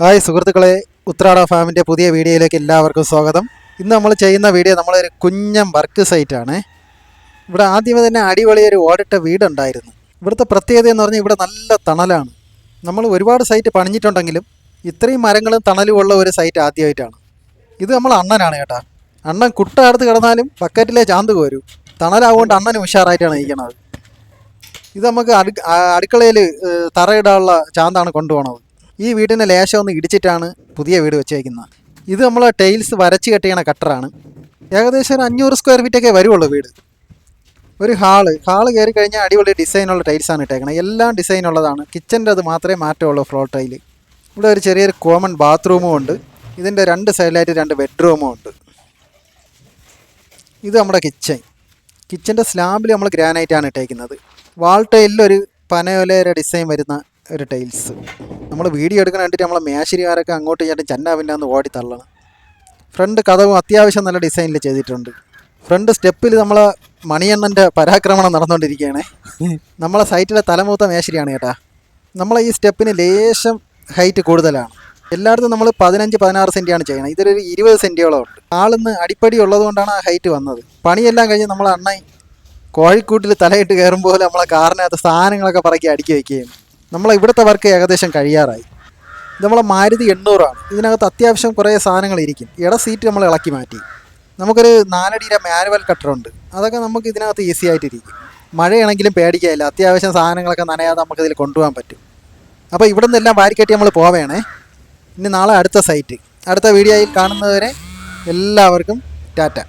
Hi സുഹൃത്തുക്കളെ ഉത്രാട ഫാമിന്റെ പുതിയ വീഡിയോയിലേക്ക് എല്ലാവർക്കും സ്വാഗതം. ഇന്ന് നമ്മൾ ചെയ്യുന്ന വീഡിയോ നമ്മളൊരു കുഞ്ഞൻ വർക്ക് സൈറ്റാണ്. ഇവിടെ ആദ്യമേ തന്നെ അടിപൊളി ഒരു ഓടിട്ട വീടുണ്ടായിരുന്നു. ഇവിടുത്തെ പ്രത്യേകത എന്ന് പറഞ്ഞാൽ ഇവിടെ നല്ല തണലാണ്. നമ്മൾ ഒരുപാട് സൈറ്റ് പണിഞ്ഞിട്ടുണ്ടെങ്കിലും ഇത്രയും മരങ്ങളും തണലും ഉള്ള ഒരു സൈറ്റ് ആദ്യമായിട്ടാണ്. ഇത് നമ്മൾ അണ്ണനാണ് കേട്ടാ. അണ്ണൻ കുട്ട അടുത്ത് കിടന്നാലും ബക്കറ്റിലെ ചാന്ത് കോരും. തണലാവുകൊണ്ട് അണ്ണനും ഉഷാറായിട്ടാണ് ഇരിക്കണത്. ഇത് നമുക്ക് അടു അടുക്കളയിൽ തറയിടാനുള്ള ചാന്താണ് കൊണ്ടുപോകണത് ഈ വീടിന്റെ ലേശം ഒന്ന് ഇടിച്ചിട്ടാണ് പുതിയ വീട് വെച്ചേക്കുന്നത്. ഇത് നമ്മൾ ടൈൽസ് വരച്ച് കെട്ടിയണ കട്ടറാണ് ഏകദേശം ഒരു അഞ്ഞൂറ് സ്ക്വയർ ഫീറ്റൊക്കെ വരുള്ളൂ വീട്. ഒരു ഹാൾ ഹാൾ കയറി കഴിഞ്ഞാൽ അടിപൊളി ഡിസൈനുള്ള ടൈൽസാണ് ഇട്ടേക്കണത്. എല്ലാം ഡിസൈൻ ഉള്ളതാണ്. കിച്ചന്റെ അത് മാത്രമേ മാറ്റമുള്ളൂ ഫ്ലോർ ടൈൽ ഇവിടെ ഒരു ചെറിയൊരു കോമൺ ബാത്റൂമും ഉണ്ട്. ഇതിന്റെ രണ്ട് സൈഡിലായിട്ട് രണ്ട് ബെഡ്റൂമും ഉണ്ട്. ഇത് നമ്മുടെ കിച്ചൺ കിച്ചന്റെ സ്ലാബിൽ നമ്മൾ ഗ്രാനൈറ്റാണ് ഇട്ടേക്കുന്നത്. വാൾ ടൈലിൽ ഒരു പനയോലയുടെ ഡിസൈൻ വരുന്ന ഒരു ടൈൽസ് നമ്മൾ വീഡിയോ എടുക്കാൻ വേണ്ടിയിട്ട് നമ്മളെ മേശരിമാരൊക്കെ അങ്ങോട്ട് ചേട്ടൻ ചെന്നാവിന്റെ അന്ന് ഓടി തള്ളണം. ഫ്രണ്ട് കഥവും അത്യാവശ്യം നല്ല ഡിസൈനിൽ ചെയ്തിട്ടുണ്ട്. ഫ്രണ്ട് സ്റ്റെപ്പിൽ നമ്മൾ മണിയണ്ണന്റെ പരാക്രമണം നടന്നുകൊണ്ടിരിക്കുകയാണ് നമ്മളെ സൈറ്റിലെ തലമൂത്ത മേശരിയാണ് കേട്ടാ. നമ്മളെ ഈ സ്റ്റെപ്പിന് ലേശം ഹൈറ്റ് കൂടുതലാണ്. എല്ലായിടത്തും നമ്മൾ പതിനഞ്ച് പതിനാറ് സെന്റിയാണ് ചെയ്യണം ഇതിലൊരു ഇരുപത് സെന്റിയോളം ഉണ്ട്. ആളിന്ന് അടിപ്പടി ഉള്ളതുകൊണ്ടാണ് ആ ഹൈറ്റ് വന്നത്. പണിയെല്ലാം കഴിഞ്ഞ് നമ്മളെ അണ്ണൻ കോഴിക്കൂട്ടിൽ തലയിട്ട് കയറുമ്പോൾ നമ്മളെ കാറിനകത്ത് സാധനങ്ങളൊക്കെ പറക്കി അടുക്കി വയ്ക്കുകയും നമ്മളെ ഇവിടുത്തെ വർക്ക് ഏകദേശം കഴിയാറായി. നമ്മളെ മാരുതി എണ്ണൂറാണ്. ഇതിനകത്ത് അത്യാവശ്യം കുറേ സാധനങ്ങൾ ഇരിക്കും. ഇട സീറ്റ് നമ്മൾ ഇളക്കി മാറ്റി. നമുക്കൊരു നാലടിയുടെ മാനുവൽ കട്ടറുണ്ട് അതൊക്കെ നമുക്ക് ഇതിനകത്ത് ഈസി ആയിട്ടിരിക്കും മഴയാണെങ്കിലും പേടിക്കാനില്ല. അത്യാവശ്യം സാധനങ്ങളൊക്കെ നനയാതെ നമുക്കിതിൽ കൊണ്ടുപോകാൻ പറ്റും. അപ്പോൾ ഇവിടെ നിന്നെല്ലാം വാരിക്കെട്ടി നമ്മൾ പോവേണേ. ഇനി നാളെ അടുത്ത സൈറ്റ് അടുത്ത വീഡിയോയിൽ കാണുന്നതുവരെ എല്ലാവർക്കും ടാറ്റ.